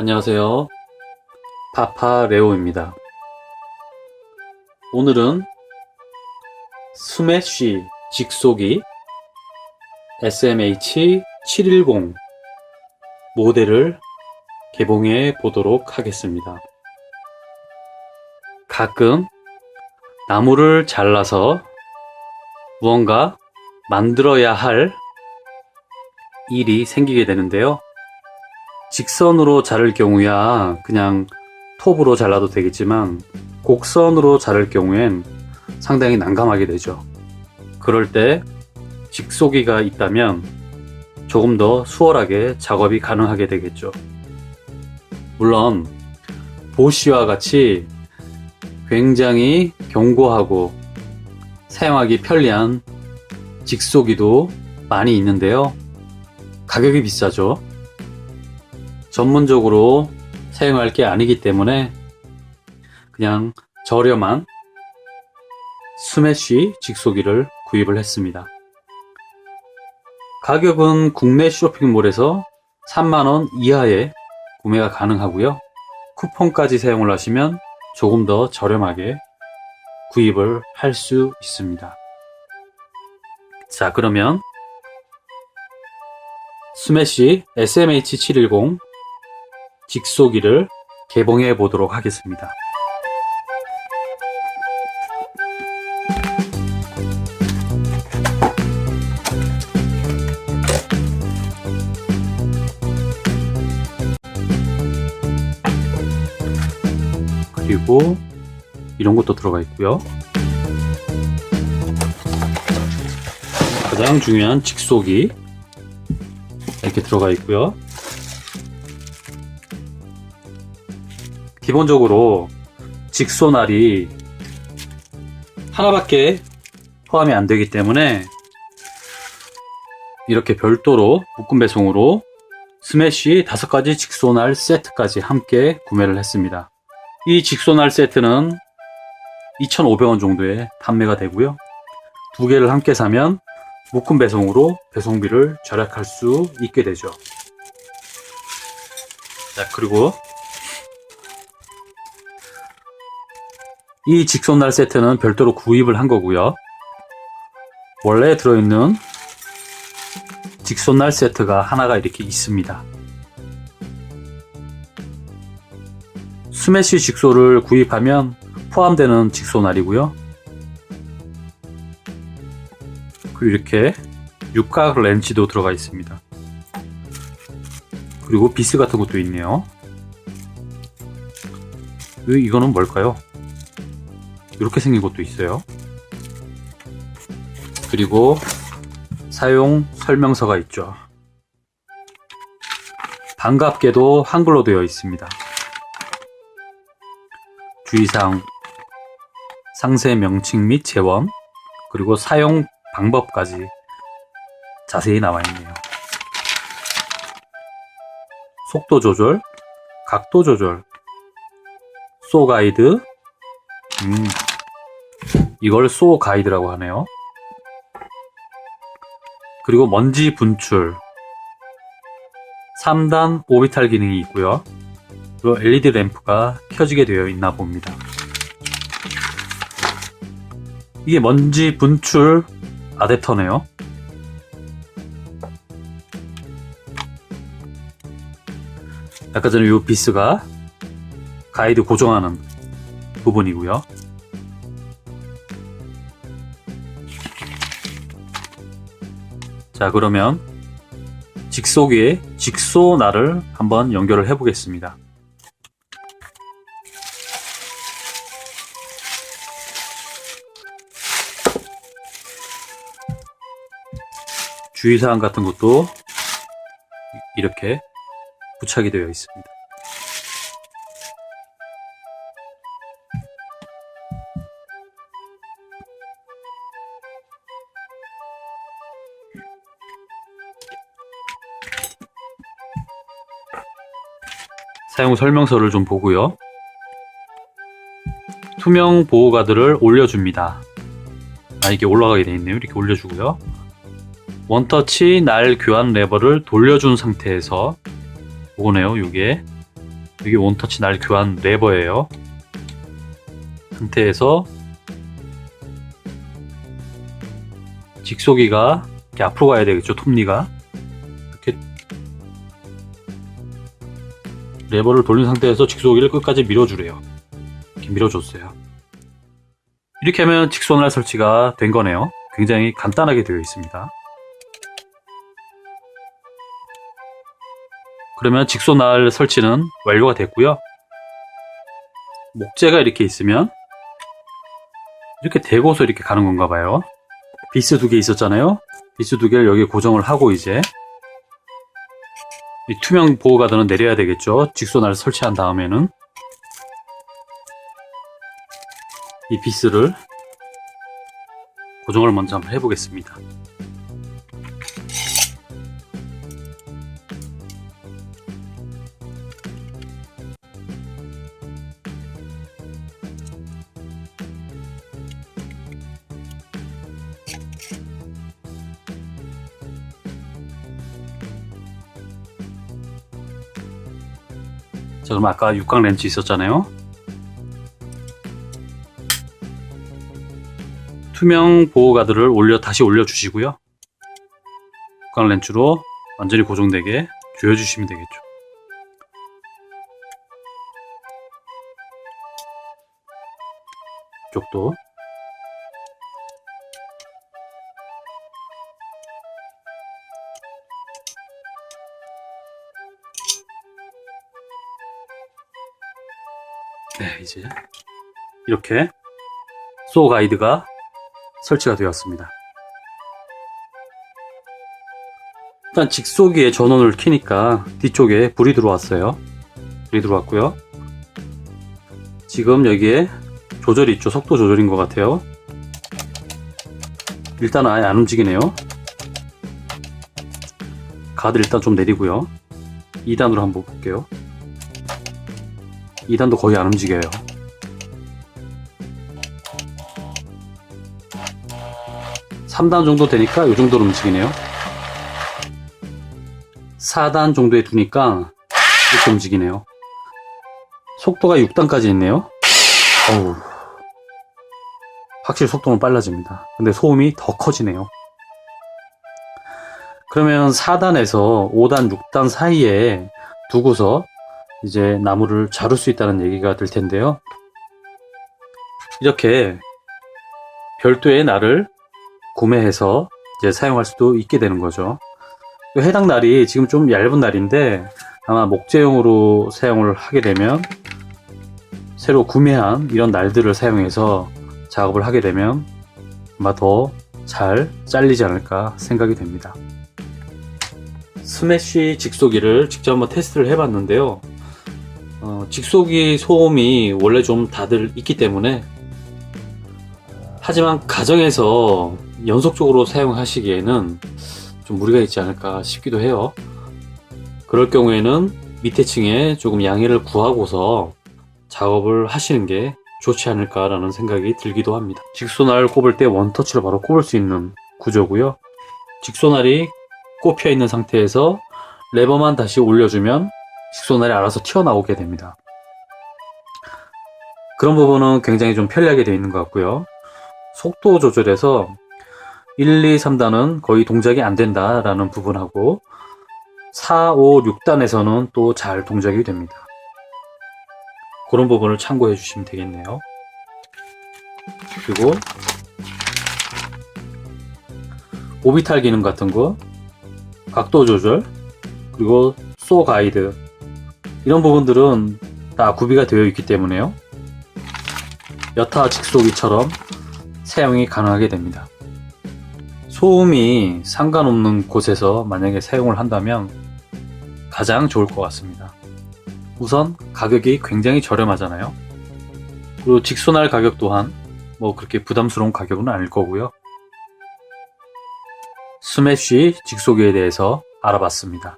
안녕하세요. 파파레오입니다. 오늘은 스매쉬 직속이 SMH710 모델을 개봉해 보도록 하겠습니다. 가끔 나무를 잘라서 무언가 만들어야 할 일이 생기게 되는데요. 직선으로 자를 경우야 그냥 톱으로 잘라도 되겠지만 곡선으로 자를 경우엔 상당히 난감하게 되죠. 그럴 때 직소기가 있다면 조금 더 수월하게 작업이 가능하게 되겠죠. 물론 보시와 같이 굉장히 견고하고 사용하기 편리한 직소기도 많이 있는데요. 가격이 비싸죠. 전문적으로 사용할 게 아니기 때문에 그냥 저렴한 스매쉬 직소기를 구입을 했습니다. 가격은 국내 쇼핑몰에서 3만원 이하에 구매가 가능하고요. 쿠폰까지 사용을 하시면 조금 더 저렴하게 구입을 할 수 있습니다. 자, 그러면 스매쉬 SMH710 직소기를 개봉해 보도록 하겠습니다. 그리고 이런 것도 들어가 있고요. 가장 중요한 직속이 이렇게 들어가 있고요. 기본적으로 직소날이 하나밖에 포함이 안 되기 때문에 이렇게 별도로 묶음 배송으로 스매시 다섯 가지 직소날 세트까지 함께 구매를 했습니다. 이 직소날 세트는 2,500원 정도에 판매가 되고요. 두 개를 함께 사면 묶음 배송으로 배송비를 절약할 수 있게 되죠. 자, 그리고 이 직선날 세트는 별도로 구입을 한 거고요. 원래 들어있는 직선날 세트가 하나가 이렇게 있습니다. 스매시 직소를 구입하면 포함되는 직소날이고요. 그리고 이렇게 육각 렌치도 들어가 있습니다. 그리고 비스 같은 것도 있네요. 이- 이거는 뭘까요? 이렇게 생긴 것도 있어요. 그리고 사용 설명서가 있죠. 반갑게도 한글로 되어 있습니다. 주의사항, 상세 명칭 및 재원, 그리고 사용 방법까지 자세히 나와 있네요. 속도 조절, 각도 조절, 소 가이드, 음, 이걸 소 가이드라고 하네요. 그리고 먼지 분출, 3단 오비탈 기능이 있고요. 그리고 LED 램프가 켜지게 되어 있나 봅니다. 이게 먼지 분출 아댑터네요. 아까 전에 이 비스가 가이드 고정하는 부분이고요. 자, 그러면 직소기에 직소날을 한번 연결을 해 보겠습니다. 주의사항 같은 것도 이렇게 부착이 되어 있습니다. 사용 설명서를 좀 보고요. 투명 보호가드를 올려줍니다. 아, 이게 올라가게 되어 있네요. 이렇게 올려주고요. 원터치 날 교환 레버를 돌려준 상태에서 오네요, 이게. 이게 원터치 날 교환 레버예요. 상태에서 직소기가 앞으로 가야 되겠죠, 톱니가. 레버를 돌린 상태에서 직소기를 끝까지 밀어주래요. 이렇게 밀어줬어요. 이렇게 하면 직소날 설치가 된 거네요. 굉장히 간단하게 되어 있습니다. 그러면 직소날 설치는 완료가 됐고요. 목재가 이렇게 있으면 이렇게 대고서 이렇게 가는 건가 봐요. 비스 두 개 있었잖아요. 비스 두 개를 여기에 고정을 하고 이제 이 투명 보호가드는 내려야 되겠죠. 직소날 설치한 다음에는 이 비스를 고정을 먼저 한번 해보겠습니다. 자, 그럼 아까 육각 렌치 있었잖아요. 투명 보호 가드를 올려 다시 올려 주시고요. 육각 렌치로 완전히 고정되게 조여 주시면 되겠죠. 이쪽도 네, 이제 이렇게 소 가이드가 설치가 되었습니다. 일단 직소기에 전원을 켜니까 뒤쪽에 불이 들어왔어요. 불이 들어왔고요. 지금 여기에 조절이 있죠. 속도 조절인 것 같아요. 일단 아예 안 움직이네요. 가드 일단 좀 내리고요. 2단으로 한번 볼게요. 2단도 거의 안 움직여요. 3단 정도 되니까 이 정도로 움직이네요. 4단 정도에 두니까 이렇게 움직이네요. 속도가 6단까지 있네요. 어우. 확실히 속도는 빨라집니다. 근데 소음이 더 커지네요. 그러면 4단에서 5단, 6단 사이에 두고서 이제 나무를 자를 수 있다는 얘기가 될 텐데요. 이렇게 별도의 날을 구매해서 이제 사용할 수도 있게 되는 거죠. 그 해당 날이 지금 좀 얇은 날인데 아마 목재용으로 사용을 하게 되면 새로 구매한 이런 날들을 사용해서 작업을 하게 되면 아마 더 잘 잘리지 않을까 생각이 됩니다. 스매시 직소기를 직접 한번 테스트를 해봤는데요. 어, 직소기 소음이 원래 좀 다들 있기 때문에 하지만 가정에서 연속적으로 사용하시기에는 좀 무리가 있지 않을까 싶기도 해요. 그럴 경우에는 밑에 층에 조금 양해를 구하고서 작업을 하시는 게 좋지 않을까라는 생각이 들기도 합니다. 직소날 꼽을 때 원터치로 바로 꼽을 수 있는 구조고요. 직소날이 꼽혀 있는 상태에서 레버만 다시 올려주면 직소날이 알아서 튀어나오게 됩니다. 그런 부분은 굉장히 좀 편리하게 되어 있는 것 같고요. 속도 조절에서 1, 2, 3단은 거의 동작이 안 된다라는 부분하고 4, 5, 6단에서는 또 잘 동작이 됩니다. 그런 부분을 참고해 주시면 되겠네요. 그리고 오비탈 기능 같은 거, 각도 조절, 그리고 소 가이드 이런 부분들은 다 구비가 되어 있기 때문에요. 여타 직소기처럼 사용이 가능하게 됩니다. 소음이 상관없는 곳에서 만약에 사용을 한다면 가장 좋을 것 같습니다. 우선 가격이 굉장히 저렴하잖아요. 그리고 직소날 가격 또한 뭐 그렇게 부담스러운 가격은 아닐 거고요. 스매쉬 직소기에 대해서 알아봤습니다.